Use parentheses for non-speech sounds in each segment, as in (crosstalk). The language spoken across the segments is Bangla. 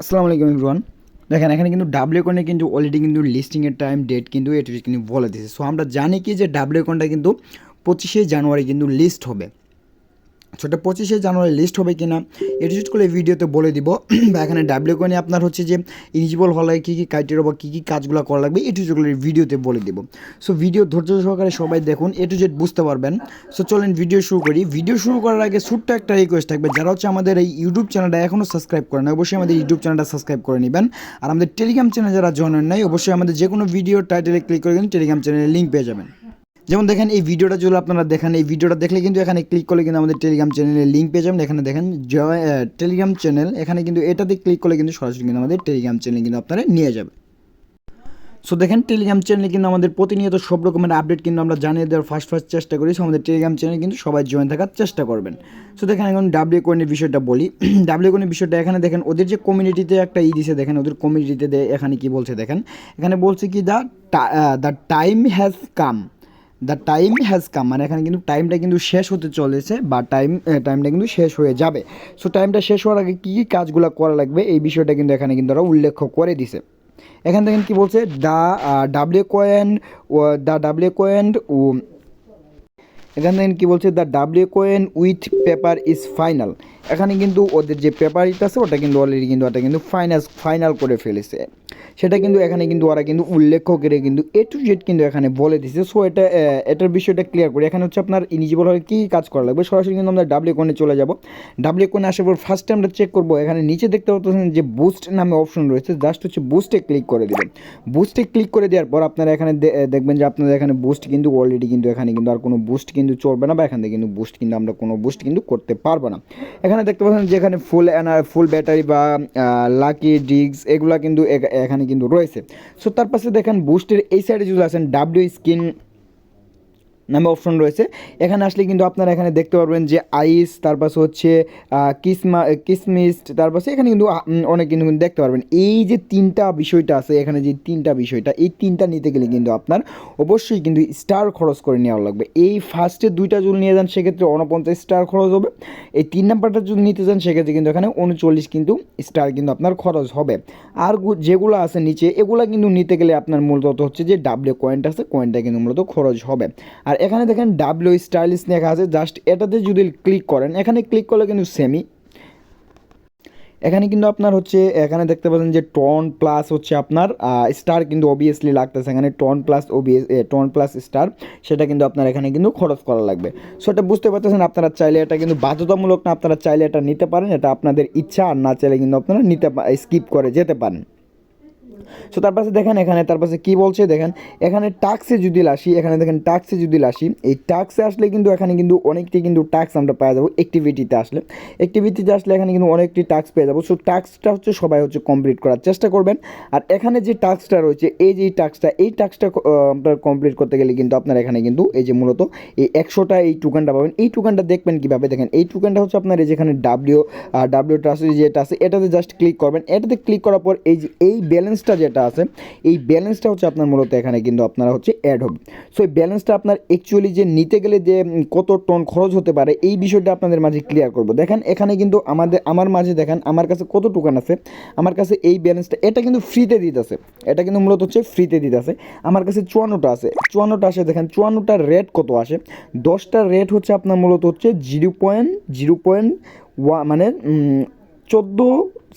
আসসালামু আলাইকুম ইমরান দেখেন, এখানে কিন্তু ডাব্লিউ কনে কিন্তু অলরেডি কিন্তু লিস্টিংয়ের টাইম ডেট কিন্তু এটি কিন্তু বলে দিয়েছে। সো আমরা জানি কি যে ডাব্লিউ কনটা কিন্তু পঁচিশে জানুয়ারি কিন্তু লিস্ট হবে। সেটা পঁচিশে জানুয়ারি লিস্ট হবে কিনা এডিট করে ভিডিওতে বলে দিব। (clears throat) বা এখানে ডাব্লিউ কোনে আপনার হচ্ছে যে ইলিজিবল হলে কী কী ক্রাইটেরিয়া বা কী কী কাজগুলো করা লাগবে এটু করে ভিডিওতে বলে দিব। সো ভিডিও ধৈর্য সহকারে সবাই দেখুন এ টু জেড বুঝতে পারবেন। সো চলেন ভিডিও শুরু করি। ভিডিও শুরু করার আগে ছোট্ট একটা রিকোয়েস্ট থাকবে, যারা হচ্ছে আমাদের এই ইউটিউব চ্যানেলটা এখনও সাবস্ক্রাইব করেন অবশ্যই আমাদের ইউটিউব চ্যানেলটা সাবস্ক্রাইব করে নেবেন। আর আমাদের টেলিগ্রাম চ্যানেল যারা জয়েন নাই, অবশ্যই আমাদের যে কোনো ভিডিও টাইটেলে ক্লিক করে কিন্তু টেলিগ্রাম চ্যানেলের লিঙ্ক পেয়ে যাবেন। যেমন দেখেন এই ভিডিওটা যদি আপনারা দেখেন, এই ভিডিওটা দেখলে কিন্তু এখানে ক্লিক করলে কিন্তু আমাদের টেলিগ্রাম চ্যানেলের লিঙ্ক পেয়ে যাবেন। এখানে দেখেন জয় টেলিগ্রাম চ্যানেল এখানে কিন্তু এটাতে ক্লিক করলে কিন্তু সরাসরি কিন্তু আমাদের টেলিগ্রাম চ্যানেল কিন্তু আপনারা নিয়ে যাবে সো দেখেন টেলিগ্রাম চ্যানেলে কিন্তু আমাদের প্রতিনিয়ত সব রকমের আপডেট কিন্তু আমরা জানিয়ে দেওয়ার ফার্স্ট ফার্স্ট চেষ্টা করি। সো আমাদের টেলিগ্রাম চ্যানেলে কিন্তু সবাই জয়েন থাকার চেষ্টা করবেন। সো দেখেন, এখন ডাব্লিউ কোয়েনের বিষয়টা বলি। (clears throat) ডাব্লিউ কোয়েনের বিষয়টা এখানে দেখেন, ওদের যে কমিউনিটিতে একটা ই দিছে, দেখেন, ওদের কমিউনিটিতে এখানে কি বলছে, দেখেন। এখানে বলছে কি the time has come the time has come মানে এখানে কিন্তু টাইমটা কিন্তু শেষ হতে চলেছে, বা টাইম টাইমটা কিন্তু শেষ হয়ে যাবে। সো টাইমটা শেষ হওয়ার আগে কী কী কাজগুলো করা লাগবে? এই বিষয়টা কিন্তু এখানে কিন্তু ওরা উল্লেখ করে দিছে। এখান থেকে কি বলছে? The W coin the W coin ও এখান কী বলছে the W coin with paper is final এখানে কিন্তু ওদের যে পেপার ইট আছে, ওটা কিন্তু অলরেডি কিন্তু ওটা কিন্তু ফাইনাল ফাইনাল করে ফেলেছে। সেটা কিন্তু এখানে কিন্তু ওরা কিন্তু উল্লেখ করে কিন্তু এ টু জেড কিন্তু এখানে বলে দিছে। সো এটা এটার বিষয়টা ক্লিয়ার করি। এখানে হচ্ছে আপনার ইলিজিবল হলে কী কাজ করা লাগবে? সরাসরি কিন্তু আমরা ডাব্লিউ কোনে চলে যাব। ডাব্লিউ কোনে আসার পর ফার্স্টে আমরা চেক করব। এখানে নিচে দেখতে পাচ্ছেন যে বুস্ট নামে অপশন রয়েছে। জাস্ট হচ্ছে বুস্টে ক্লিক করে দেবেন। বুস্টে ক্লিক করে দেওয়ার পর আপনারা এখানে দেখবেন যে আপনাদের এখানে বুস্ট কিন্তু অলরেডি কিন্তু এখানে কিন্তু আর কোনো বুস্ট কিন্তু চলবে না বা এখান থেকে কিন্তু বুস্ট কিন্তু আমরা কোনো বুস্ট কিন্তু করতে পারব না। এখানে দেখতে পাচ্ছেন যে এখানে ফুল এনার ফুল ব্যাটারি বা লাকি ডিগস এগুলো কিন্তু এখানে কিন্তু রয়েছে। সো তার পাশে দেখেন বুস্টের এই সাইডে যদি আসেন ডাব্লিউ স্কিন নামে অপশন রয়েছে। এখানে আসলে কিন্তু আপনারা এখানে দেখতে পারবেন যে আইস, তার পাশে হচ্ছে কিসমা কিসমিস্ট তার পাশে এখানে কিন্তু অনেক কিন্তু দেখতে পারবেন। এই যে তিনটা বিষয়টা আছে, এখানে যে তিনটা বিষয়টা, এই তিনটা নিতে গেলে কিন্তু আপনার অবশ্যই কিন্তু স্টার খরচ করে নেওয়া লাগবে। এই ফার্স্টে দুইটা যদি নিয়ে যান, সেক্ষেত্রে উনপঞ্চাশ স্টার খরচ হবে। এই তিন নাম্বারটা যদি নিতে যান, সেক্ষেত্রে কিন্তু এখানে উনচল্লিশ কিন্তু স্টার কিন্তু আপনার খরচ হবে। আর যেগুলো আছে নিচে, এগুলো কিন্তু নিতে গেলে আপনার মূলত হচ্ছে যে ডাব্লিউ কয়েন্ট আছে কয়েনটা কিন্তু মূলত খরচ হবে। আর এখানে দেখেন ডাব্লিউ স্টাইলিশ লেখা আছে জাস্ট এটাতে যদি ক্লিক করেন, এখানে ক্লিক করলে কিন্তু সেমি এখানে কিন্তু আপনার হচ্ছে, এখানে দেখতে পাচ্ছেন যে টন প্লাস হচ্ছে আপনার স্টার কিন্তু অবভিয়াসলি লাগতেছে। এখানে ton plus OBS ton plus star সেটা কিন্তু আপনার এখানে কিন্তু খরচ করা লাগবে। সো এটা বুঝতে পারতেছেন, আপনারা চাইলে এটা কিন্তু বাধ্যতামূলক না, আপনারা চাইলে এটা নিতে পারেন। এটা আপনাদের ইচ্ছা, আর না চাইলে কিন্তু আপনারা নিতে স্কিপ করে যেতে পারেন। সো তার পাশে দেখেন এখানে, তার পাশে কী বলছে? দেখেন, এখানে টাক্সে যদি আসি এখানে দেখেন টাক্সে যদি আসি এই টাক্সে আসলে কিন্তু এখানে কিন্তু অনেকটি কিন্তু টাক্স আমরা পাওয়া যাব অ্যাক্টিভিটিতে আসলে। অ্যাক্টিভিটিতে আসলে এখানে কিন্তু অনেকটি টাক্স পেয়ে যাব। সো টাক্সটা হচ্ছে সবাই হচ্ছে কমপ্লিট করার চেষ্টা করবেন। আর এখানে যে টাক্সটা রয়েছে, এই যে টাক্সটা এই টাক্সটা আপনার কমপ্লিট করতে গেলে কিন্তু আপনার এখানে কিন্তু এই যে মূলত এই একশোটা এই টুকানটা পাবেন। এই টুকানটা দেখবেন কীভাবে? দেখেন, এই টুকানটা হচ্ছে আপনার এই যেখানে ডাব্লিউ ডাব্লিউটা আছে যেটা আছে, এটাতে জাস্ট ক্লিক করবেন। এটাতে ক্লিক করার পর এই যে, এই ব্যালেন্সটা যেটা আছে, এই ব্যালেন্সটা হচ্ছে আপনার মূলত এখানে কিন্তু আপনারা হচ্ছে অ্যাড হবে। সো এই ব্যালেন্সটা আপনার অ্যাকচুয়ালি যে নিতে গেলে যে কত টন খরচ হতে পারে, এই বিষয়টা আপনাদের মাঝে ক্লিয়ার করব। দেখেন, এখানে কিন্তু আমাদের, আমার মাঝে দেখেন, আমার কাছে কত টোকান আছে, আমার কাছে এই ব্যালেন্সটা, এটা কিন্তু ফ্রিতে দিতেছে। এটা কিন্তু মূলত হচ্ছে ফ্রিতে দিতেছে। আমার কাছে চুয়ান্নটা আছে, চুয়ান্নটা আসে, দেখেন চুয়ান্নটার রেট কত আসে? দশটার রেট হচ্ছে আপনার মূলত হচ্ছে জিরো পয়েন্ট জিরো পয়েন্ট ওয়া মানে চোদ্দ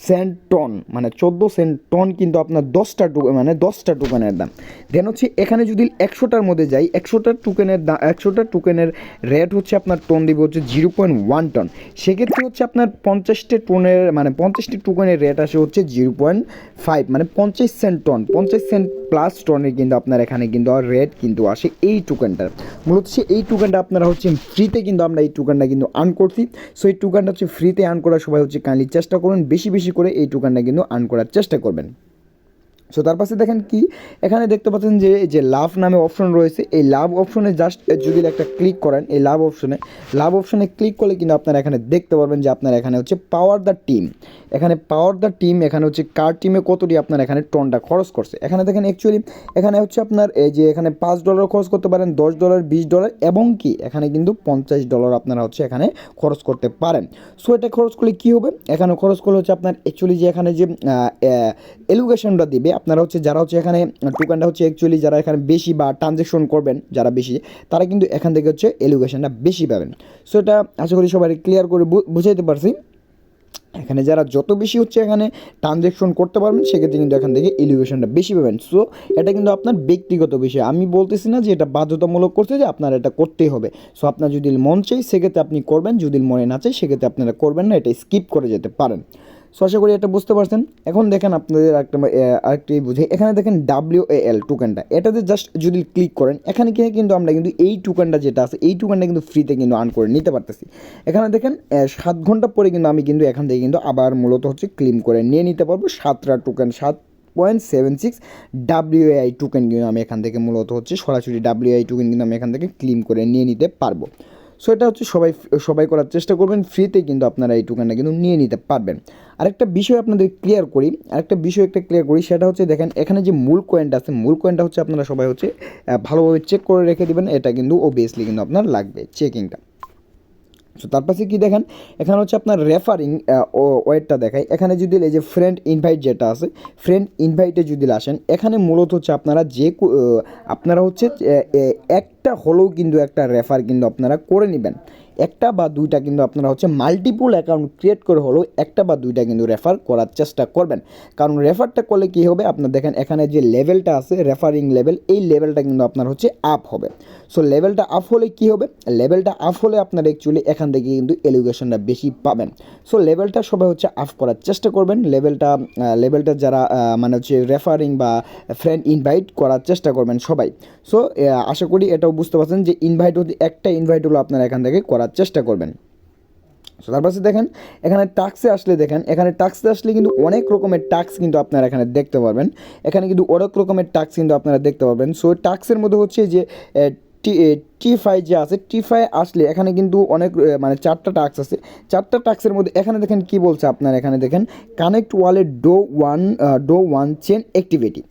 সেন্ট টন মানে চোদ্দ সেন্ট টন কিন্তু আপনার দশটা মানে দশটা টোকেনের দাম। দেন হচ্ছে এখানে যদি একশোটার মধ্যে যাই একশোটার টোকেনের দাম একশোটা টোকেনের রেট হচ্ছে আপনার টন দিবে হচ্ছে জিরো পয়েন্ট ওয়ান টন সেক্ষেত্রে হচ্ছে আপনার পঞ্চাশটি টনের মানে পঞ্চাশটি টুকেনের রেট আসে হচ্ছে জিরো পয়েন্ট ফাইভ মানে পঞ্চাশ সেন্ট টন পঞ্চাশ সেন্ট প্লাস টনের কিন্তু আপনার এখানে কিন্তু রেড কিন্তু আসে এই টোকেনটার মূলত সে এই টোকেনটা আপনারা হচ্ছে ফ্রিতে কিন্তু আমরা এই টোকেনটা কিন্তু আর্ন করছি। সো এই টোকেনটা হচ্ছে ফ্রিতে আর্ন করার সবাই হচ্ছে কাইন্ডলি চেষ্টা করুন, বেশি বেশি করে এই টোকেনটা কিন্তু আর্ন করার চেষ্টা করবেন। সো তার পাশে দেখেন কি? এখানে দেখতে পাচ্ছেন যে যে লাভ নামে অপশন রয়েছে। এই লাভ অপশনে জাস্ট যদি একটা ক্লিক করেন, এই লাভ অপশনে লাভ অপশনে ক্লিক করলে কিন্তু আপনারা এখানে দেখতে পারবেন যে আপনার এখানে হচ্ছে পাওয়ার দ্য টিম এখানে পাওয়ার দ্য টিম এখানে হচ্ছে কার টিমে কতটি আপনার এখানে টনটা খরচ করছে। এখানে দেখেন অ্যাকচুয়ালি এখানে হচ্ছে আপনার এই যে এখানে পাঁচ ডলার খরচ করতে পারেন, দশ ডলার বিশ ডলার এবং কি, এখানে কিন্তু পঞ্চাশ ডলার আপনারা হচ্ছে এখানে খরচ করতে পারেন। সো এটা খরচ করলে কী হবে? এখানে খরচ করলে হচ্ছে আপনার অ্যাকচুয়ালি যে এখানে যে এলুগেশনটা দিবে আপনারা হচ্ছে যারা হচ্ছে এখানে টোকেনটা হচ্ছে অ্যাকচুয়ালি যারা এখানে বেশি বা ট্রানজেকশন করবেন, যারা বেশি, তারা কিন্তু এখান থেকে হচ্ছে এলুগেশনটা বেশি পাবেন। সো এটা আশা করি সবাই ক্লিয়ার করে বুঝাইতে পারছি। এখানে যারা যত বেশি হচ্ছে এখানে ট্রানজ্যাকশন করতে পারবেন, সেক্ষেত্রে কিন্তু এখান থেকে এলিভেশনটা বেশি পাবেন। সো এটা কিন্তু আপনার ব্যক্তিগত বিষয়। আমি বলতেছি না যে এটা বাধ্যতামূলক করতে যে আপনার এটা করতেই হবে। সো আপনার যদি মন চাই, সেক্ষেত্রে আপনি করবেন। যদি মনে না চাই, সেক্ষেত্রে আপনারা করবেন না, এটা স্কিপ করে যেতে পারেন। সো আশা করি এটা বুঝতে পারছেন। এখন দেখেন আপনাদের একটা আরেকটি বুঝে এখানে দেখেন ডাব্লিউ এ এল টোকেনটা এটাতে জাস্ট যদি ক্লিক করেন, এখানে কি কিন্তু আমরা কিন্তু এই টোকেনটা যেটা আছে, এই টোকেনটা কিন্তু ফ্রিতে কিন্তু আর্ন করে নিতে পারতেছি। এখানে দেখেন সাত ঘণ্টা পরে কিন্তু আমি কিন্তু এখান থেকে কিন্তু আবার মূলত হচ্ছে ক্লিম করে নিয়ে নিতে পারব। সাতটা টোকেন সাত point seven six WI token কিন্তু আমি এখান থেকে মূলত হচ্ছে সরাসরি ডাব্লিউআই টোকেন কিন্তু আমি এখান থেকে ক্লিম করে নিয়ে নিতে পারব। সো এটা হচ্ছে সবাই সবাই করার চেষ্টা করবেন। ফ্রিতে কিন্তু আপনারা এই টোকেনটা কিন্তু নিয়ে নিতে পারবেন। আরেকটা বিষয় আপনাদের ক্লিয়ার করি আরেকটা বিষয় একটা ক্লিয়ার করি সেটা হচ্ছে দেখেন এখানে যে মূল কয়েনটা আছে মূল কয়েনটা হচ্ছে আপনারা সবাই হচ্ছে ভালোভাবে চেক করে রেখে দেবেন। এটা কিন্তু ওবিয়াসলি কিন্তু আপনার লাগবে চেকিংটা সো তার পাশে কী দেখেন এখানে হচ্ছে আপনার রেফারিং ওয়েটটা দেখায় এখানে যদি এই যে ফ্রেন্ড ইনভাইট যেটা আছে ফ্রেন্ড ইনভাইটে যদি আসেন এখানে মূলত হচ্ছে আপনারা যে আপনারা হচ্ছে এ, এ, একটা হলেও কিন্তু একটা রেফার কিন্তু আপনারা করে নেবেন। একটা বা দুইটা কিন্তু আপনারা হচ্ছে মাল্টিপুল অ্যাকাউন্ট ক্রিয়েট করে হলেও একটা বা দুইটা কিন্তু রেফার করার চেষ্টা করবেন। কারণ রেফারটা করলে কী হবে? আপনার দেখেন এখানে যে লেভেলটা আছে রেফারিং লেভেল এই লেভেলটা কিন্তু আপনার হচ্ছে আপ হবে। সো লেভেলটা আপ হলে কী হবে? লেভেলটা আপ হলে আপনার অ্যাকচুয়ালি এখান থেকে কিন্তু এলিগেশনটা বেশি পাবেন। সো লেভেলটা সবাই হচ্ছে আপ করার চেষ্টা করবেন। লেভেলটা লেভেলটা যারা মানে হচ্ছে রেফারিং বা ফ্রেন্ড ইনভাইট করার চেষ্টা করবেন সবাই। সো আশা করি এটাও বুঝতে পারছেন যে ইনভাইট হতে, একটা ইনভাইট হলো আপনারা এখান থেকে করার চেষ্টা করবেন। সো তার পাশে দেখেন, এখানে টাক্সে আসলে দেখেন, এখানে টাক্সে আসলে কিন্তু অনেক রকমের টাক্স কিন্তু আপনারা এখানে দেখতে পারবেন। এখানে কিন্তু অনেক রকমের টাক্স কিন্তু আপনারা দেখতে পারবেন। সো টাক্সের মধ্যে হচ্ছে যে টি টি ফাই যে আছে টি ফাই আসলে এখানে কিন্তু অনেক মানে চারটা টাক্স আছে। চারটা টাক্সের মধ্যে এখানে দেখেন কি বলছে আপনার এখানে দেখেন connect wallet do one do one chain activity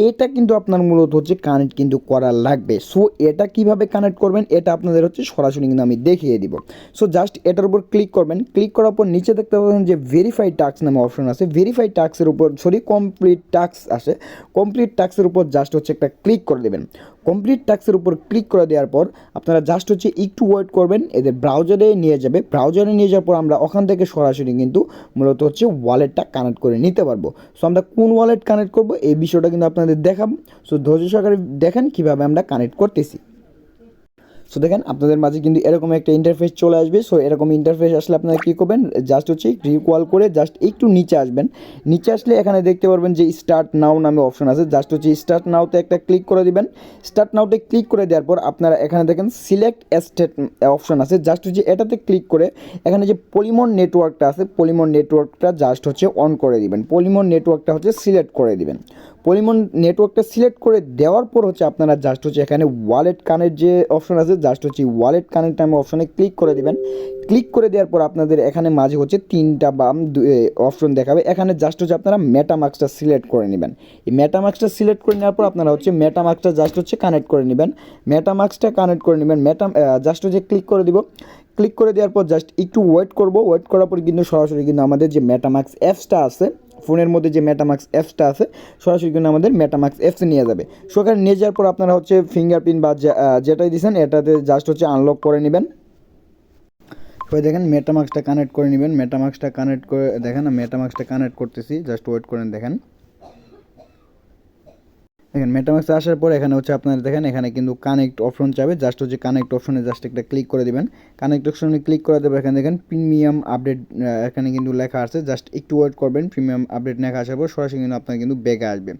এটা কিন্তু আপনার মূলত হচ্ছে কানেক্ট কিন্তু করা লাগবে। সো এটা কীভাবে কানেক্ট করবেন? এটা আপনাদের হচ্ছে সরাসরি কিন্তু আমি দেখিয়ে দিব। সো জাস্ট এটার উপর ক্লিক করবেন। ক্লিক করার পর নিচে দেখতে পাবেন যে ভেরিফাই টাক্স নামে অপশন আছে। ভেরিফাই টাক্সের উপর সরি কমপ্লিট টাক্স আসে। কমপ্লিট টাক্সের উপর জাস্ট হচ্ছে একটা ক্লিক করে দেবেন। কমপ্লিট ট্যাক্সের উপর ক্লিক করে দেওয়ার পর আপনারা জাস্ট হচ্ছে একটু ওয়েট করবেন, এদের ব্রাউজারে নিয়ে যাবে। ব্রাউজারে নিয়ে যাওয়ার পর আমরা ওখান থেকে সরাসরি কিন্তু মূলত হচ্ছে ওয়ালেটটা কানেক্ট করে নিতে পারব। সো আমরা কোন ওয়ালেট কানেক্ট করব এই বিষয়টা কিন্তু আপনাদের দেখাবো। সো ধৈর্য সহকারে দেখেন কীভাবে আমরা কানেক্ট করতেছি। সো দেখেন, আপনাদের মাঝে কিন্তু এরকম একটা ইন্টারফেস চলে আসবে। সো এরকম ইন্টারফেস আসলে আপনারা কী করবেন? জাস্ট হচ্ছে রিকল করে জাস্ট একটু নিচে আসবেন। নিচে আসলে এখানে দেখতে পারবেন যে স্টার্ট নাও নামে অপশন আছে। জাস্ট হচ্ছে স্টার্ট নাওতে একটা ক্লিক করে দিবেন। স্টার্ট নাওতে ক্লিক করে দেওয়ার পর আপনারা এখানে দেখেন সিলেক্ট স্টেট অপশন আছে। জাস্ট হচ্ছে এটাতে ক্লিক করে এখানে যে পলিমন নেটওয়ার্কটা আছে, পলিমন নেটওয়ার্কটা জাস্ট হচ্ছে অন করে দিবেন। পলিমন নেটওয়ার্কটা হচ্ছে সিলেক্ট করে দিবেন। পলিমন নেটওয়ার্কটা সিলেক্ট করে দেওয়ার পর হচ্ছে আপনারা জাস্ট হচ্ছে এখানে ওয়ালেট কানেক্ট যে অপশন আছে জাস্ট হচ্ছে ওয়ালেট কানেক্ট নামে অপশনে ক্লিক করে দেবেন। ক্লিক করে দেওয়ার পর আপনাদের এখানে মাঝে হচ্ছে তিনটা বাম অপশন দেখাবে। এখানে জাস্ট হচ্ছে আপনারা মেটামার্কসটা সিলেক্ট করে নেবেন। এই মেটামার্কসটা সিলেক্ট করে নেওয়ার পর আপনারা হচ্ছে মেটামার্কসটা জাস্ট হচ্ছে কানেক্ট করে নেবেন। মেটামার্কসটা কানেক্ট করে নেবেন। মেটা জাস্ট হচ্ছে ক্লিক করে দিব। ক্লিক করে দেওয়ার পর জাস্ট একটু ওয়েট করব। ওয়েট করার পর কিন্তু সরাসরি কিন্তু আমাদের যে মেটামার্কস অ্যাপসটা আছে ফোনের মধ্যে যে ম্যাটামাক্স অ্যাপসটা আছে, সরাসরি কিন্তু আমাদের ম্যাটামাক্স অ্যাপসে নিয়ে যাবে। সো এখানে নিয়ে যাওয়ার পর আপনারা হচ্ছে ফিঙ্গারপ্রিন্ট বা যেটাই দিয়েছেন এটাতে জাস্ট হচ্ছে আনলক করে নেবেন। ওই দেখেন মেটামাক্সটা কানেক্ট করে নেবেন। মেটামাক্সটা কানেক্ট করে, দেখেন মেটামাক্সটা কানেক্ট করতেছি। জাস্ট ওয়েট করেন, দেখেন। দেখেন মেটামাক্স আসার পর এখানে হচ্ছে আপনারা দেখেন, এখানে কিন্তু কানেক্ট অপশন চাবে। জাস্ট হচ্ছে কানেক্ট অপশনে জাস্ট একটা ক্লিক করে দেবেন। কানেক্ট অপশনে ক্লিক করা দেবেন এখানে দেখেন প্রিমিয়াম আপডেট এখানে কিন্তু লেখা আছে। জাস্ট একটু ওয়েট করবেন প্রিমিয়াম আপডেট লেখা আসার পর সরাসরি কিন্তু আপনার কিন্তু ব্যাগে আসবে।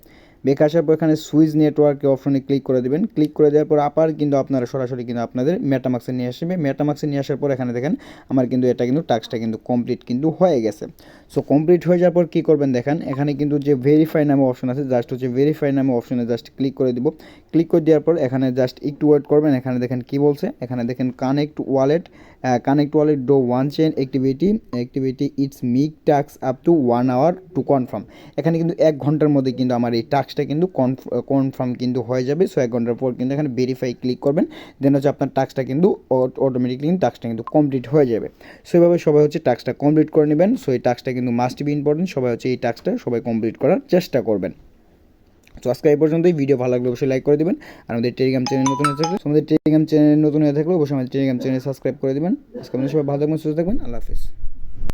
ব্যাক আসার পর এখানে সুইচ নেটওয়ার্কে অপশনে ক্লিক করে দেবেন। ক্লিক করে দেওয়ার পর আবার কিন্তু আপনারা সরাসরি কিন্তু আপনাদের মেটামাক্সে নিয়ে আসবে। মেটামাক্সে নিয়ে আসার পর এখানে দেখেন, আমার কিন্তু এটা কিন্তু টাস্কটা কিন্তু কমপ্লিট কিন্তু হয়ে গেছে। সো কমপ্লিট হয়ে যাওয়ার পর কী করবেন দেখেন, এখানে কিন্তু যে ভেরিফাই নামে অপশন আছে জাস্ট হচ্ছে ভেরিফাই নামে অপশনে জাস্ট ক্লিক করে দিব। ক্লিক করে দেওয়ার পর এখানে জাস্ট একটু ওয়েট করবেন। এখানে দেখেন কি বলছে? এখানে দেখেন connect wallet connect wallet do one chain activity activity it's mic task up to one hour to confirm এখানে কিন্তু এক ঘণ্টার মধ্যে কিন্তু আমার এই টাস্কটা কিন্তু কনফার্ম কিন্তু হয়ে যাবে। সো এক ঘণ্টার পর কিন্তু এখানে ভেরিফাই ক্লিক করবেন। দেন হচ্ছে আপনার টাস্কটা কিন্তু অটোমেটিকলি টাস্কটা কিন্তু কমপ্লিট হয়ে যাবে। সো এভাবে সবাই হচ্ছে টাস্কটা কমপ্লিট করে নেবেন। সো এই টাস্কটা কিন্তু মাস্ট বি ইম্পর্টেন্ট সবাই হচ্ছে এই টাস্কটা সবাই কমপ্লিট করার চেষ্টা করবেন। তো আজকে এই পর্যন্তই। ভিডিও ভালো লাগলে অবশ্যই লাইক করে দেবেন। আর আমাদের টেলিগ্রাম চ্যানেল নতুন হয়ে থাকলে আমাদের টেলিগ্রাম চ্যানেল নতুন হয়ে থাকলে অবশ্যই আমাদের টেলিগ্রাম চ্যানেল সাবস্ক্রাইব করে দেবেন। আজকে আমাদের সবাই ভালো থাকবেন, সুস্থ থাকবেন। আল্লাহ হাফিজ।